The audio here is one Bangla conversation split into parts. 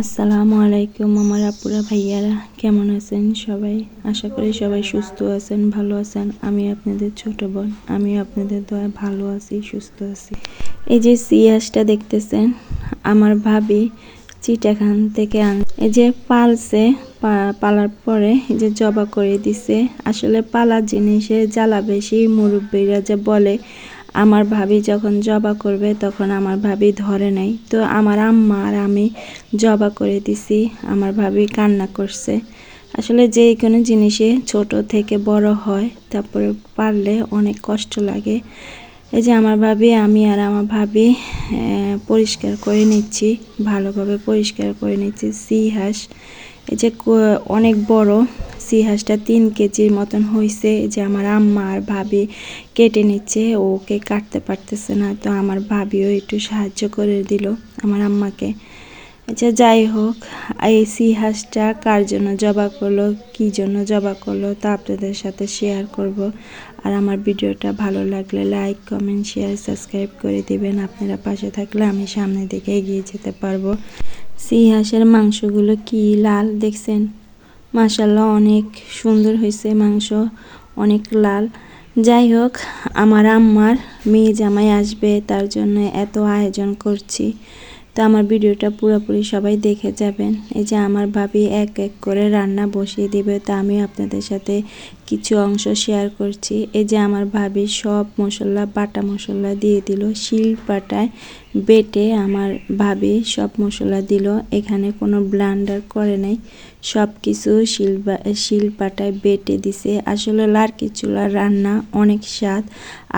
আসসালামু আলাইকুম আমার আপুরা, ভাইয়ারা, কেমন আছেন সবাই? আশা করি সবাই সুস্থ আছেন, ভালো আছেন। আমি আপনাদের ছোট বোন আমি আপনাদের দয়া ভালো আছি, সুস্থ আছি। এই যে সিয়াসটা দেখতেছেন, আমার ভাবি চিটাখান থেকে আন এই যে পালছে পালার পরে এই যে জবা করে দিছে। আসলে পালার জিনিসে জ্বালা বেশি, মুরব্বীরা যে বলে আমার ভাবি যখন জবা করবে, তখন আমার ভাবি ধরে নাই তো আমার আম্মা আর আমি জবা করে দিছি। আমার ভাবি কান্না করছে। আসলে যে কোনো জিনিসে ছোট থেকে বড় হয়, তারপরে পারলে অনেক কষ্ট লাগে। এই যে আমার ভাবি, আমি আর আমার ভাবি পরিষ্কার করে নিচ্ছি, ভালোভাবে পরিষ্কার করে নিচ্ছি সি হাঁস এই যে অনেক বড় সি হাঁসটা তিন কেজির মতন হয়েছে যে আমার আম্মা আর ভাবি কেটে নিচ্ছে, ওকে কাটতে পারতেছে না, তো আমার ভাবিও একটু সাহায্য করে দিল, আমার আম্মাকে। আচ্ছা যাই হোক, এই সি হাঁসটা কার জন্য জবা করল, কি জন্য জবা করল, তা আপনাদের সাথে শেয়ার করব। আর আমার ভিডিওটা ভালো লাগলে লাইক কমেন্ট শেয়ার সাবস্ক্রাইব করে দিবেন, আপনারা পাশে থাকলে আমি সামনের দিকে এগিয়ে যেতে পারব। সি হাঁসের মাংসগুলো কি লাল দেখছেন? মাসাল্লাহ অনেক সুন্দর হয়েছে মাংস, অনেক লাল। যাই হোক, আমার আম্মার মেয়ে জামাই আসবে, তার জন্য এত আয়োজন করছি। তো আমার ভিডিওটা পুরোপুরি সবাই দেখে যাবেন। এই যে আমার ভাবি এক এক করে রান্না বসিয়ে দিবে, তা আমি আপনাদের সাথে কিছু অংশ শেয়ার করছি। এই যে আমার ভাবি সব মশলা, বাটা মশলা দিয়ে দিল। শিল পাটায় বেটে আমার ভাবি সব মশলা দিল। এখানে কোনো ব্লান্ডার করে নাই। সব কিছু শিল শিল পাটায় বেটে দিছে। আসলে লার্কি চুলার রান্না অনেক স্বাদ।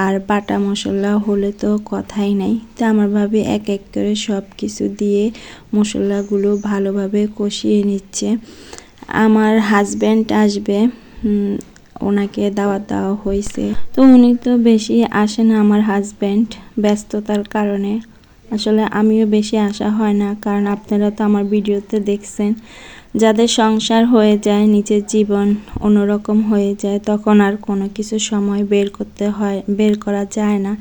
আর বাটা মশলা হলে তো কথাই নাই। তা আমার ভাবি এক এক করে সব কিছু দিয়ে মশলাগুলো ভালোভাবে কষিয়ে নিচ্ছে। আমার হাজব্যান্ড আসবে ওনাকে দাওয়াত দেওয়া হয়েছে। তো উনি তো বেশি আসে না আমার হাজব্যান্ড ব্যস্ততার কারণে। আসলে আমিও বেশি আসা হয় না, কারণ আপনারা তো আমার ভিডিওতে দেখছেন। যাদের সংসার হয়ে যায়, নিজের জীবন অন্যরকম হয়ে যায়, তখন আর কোনো কিছু সময় বের করতে হয়, বের করা যায় না।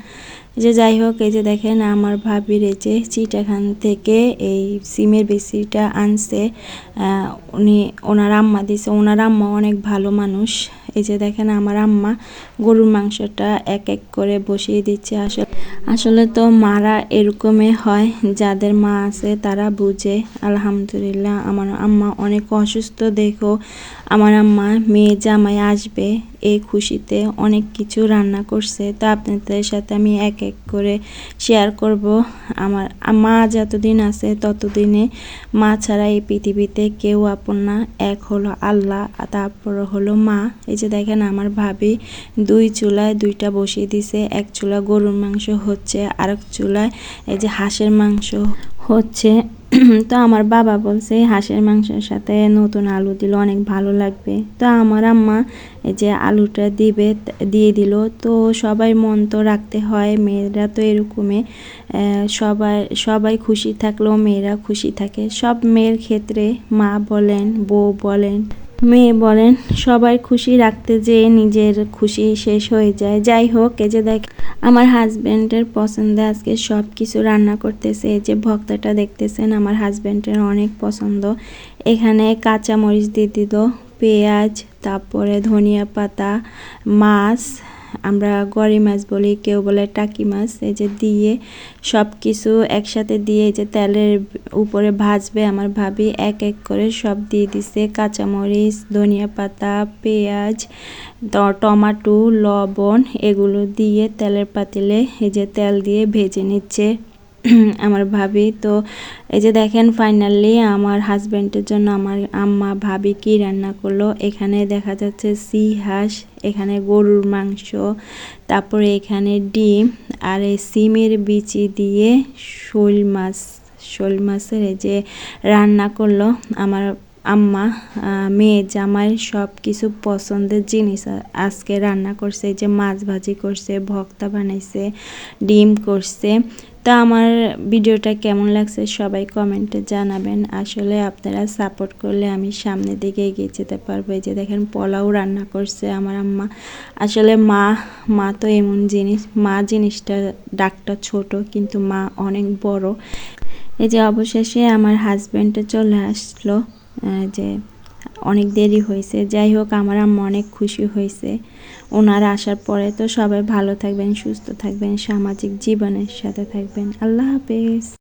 যে যাই হোক, এই যে দেখেন আমার ভাবির এই যে চিটাখান থেকে এই সিমের বেশিটা আনছে। উনি, ওনার আম্মা দিছে। ওনার আম্মা অনেক ভালো মানুষ। এই যে দেখেন আমার আম্মা গরুর মাংসটা এক এক করে বসিয়ে দিচ্ছে। আসলে আসলে তো মারা এরকমই হয়। যাদের মা আছে তারা বুঝে। আলহামদুলিল্লাহ, আমার আম্মা অনেক অসুস্থ। দেখো, আমার আম্মা, মেয়ে জামাই আসবে। এই খুশিতে অনেক কিছু রান্না করছে। তো আপনাদের সাথে আমি এক এক করে শেয়ার করব। আমার, মা যতদিন আছে ততদিনে মা ছাড়া এই পৃথিবীতে কেউ আপন না। এক হলো আল্লাহ তারপর হলো মা। এই যে দেখেন, আমার ভাবি দুই চুলায় দুইটা বসিয়ে দিছে। এক চুলা গরুর মাংস হচ্ছে, আরেক চুলায় এই যে হাঁসের মাংস হচ্ছে। তো আমার বাবা বলছে হাঁসের মাংসের সাথে নতুন আলু দিলে অনেক ভালো লাগবে। তো আমার আম্মা এই যে আলুটা দিবে, দিয়ে দিল। তো সবাই মন তো রাখতে হয়, মেয়েরা তো এরকমই। সবাই সবাই খুশি থাকলেও মেয়েরা খুশি থাকে। সব মেয়ের ক্ষেত্রে মা বলেন, বউ বলেন মেয়ে বলেন, সবাই খুশি রাখতে যে নিজের খুশি শেষ হয়ে যায়। যাই হোক, এই যে দেখ, আমার হাজব্যান্ডের পছন্দে আজকে সব কিছু রান্না করতেছে। এই যে ভক্তাটা দেখতেছেন, আমার হাজব্যান্ডের অনেক পছন্দ। এখানে কাঁচামরিচ দিয়ে দিত পেঁয়াজ, তারপরে ধনিয়া পাতা, মাছ আমরা গড়ি মাছ বলি, কেউ বলে টাকি মাছ, এই যে দিয়ে সব কিছু একসাথে দিয়ে এই যে তেলের উপরে ভাজবে আমার ভাবি, এক এক করে সব দিয়ে দিছে, কাঁচামরিচ, ধনিয়া পাতা, পেঁয়াজ টমাটো, লবণ, এগুলো দিয়ে তেলের পাতিলে এই যে তেল দিয়ে ভেজে নিচ্ছে। আমার ভাবি। তো এই যে দেখেন ফাইনালি আমার হাজব্যান্ডের জন্য আমার আম্মা ভাবি কি রান্না করল? এখানে দেখা যাচ্ছে সি হাঁস, এখানে গরুর মাংস, তারপরে এখানে ডিম, আর এই সিমের বিচি দিয়ে শোল মাছ, শোল মাছের এই যে রান্না করল আমার আম্মা মেয়ে, জামাই সব কিছু পছন্দের জিনিস আজকে রান্না করছে। যে মাছ ভাজি করছে, ভক্তা বানাইছে, ডিম করছে। তা আমার ভিডিওটা কেমন লাগছে সবাই কমেন্টে জানাবেন। আসলে আপনারা সাপোর্ট করলে আমি সামনের দিকে এগিয়ে যেতে পারব। এই যে দেখেন, পোলাও রান্না করছে আমার আম্মা। আসলে মা মা তো এমন জিনিস, মা জিনিসটা, ডাকটা ছোট, কিন্তু মা অনেক বড়। এই যে অবশেষে আমার হাজব্যান্ডটা চলে আসলো যে অনেক দেরি হয়েছে। যাই হোক, আমার অনেক খুশি হয়েছে। ওনারা আসার পরে তো সবাই ভালো থাকবেন, সুস্থ থাকবেন, সামাজিক জীবনের সাথে থাকবেন। আল্লাহ হাফেজ।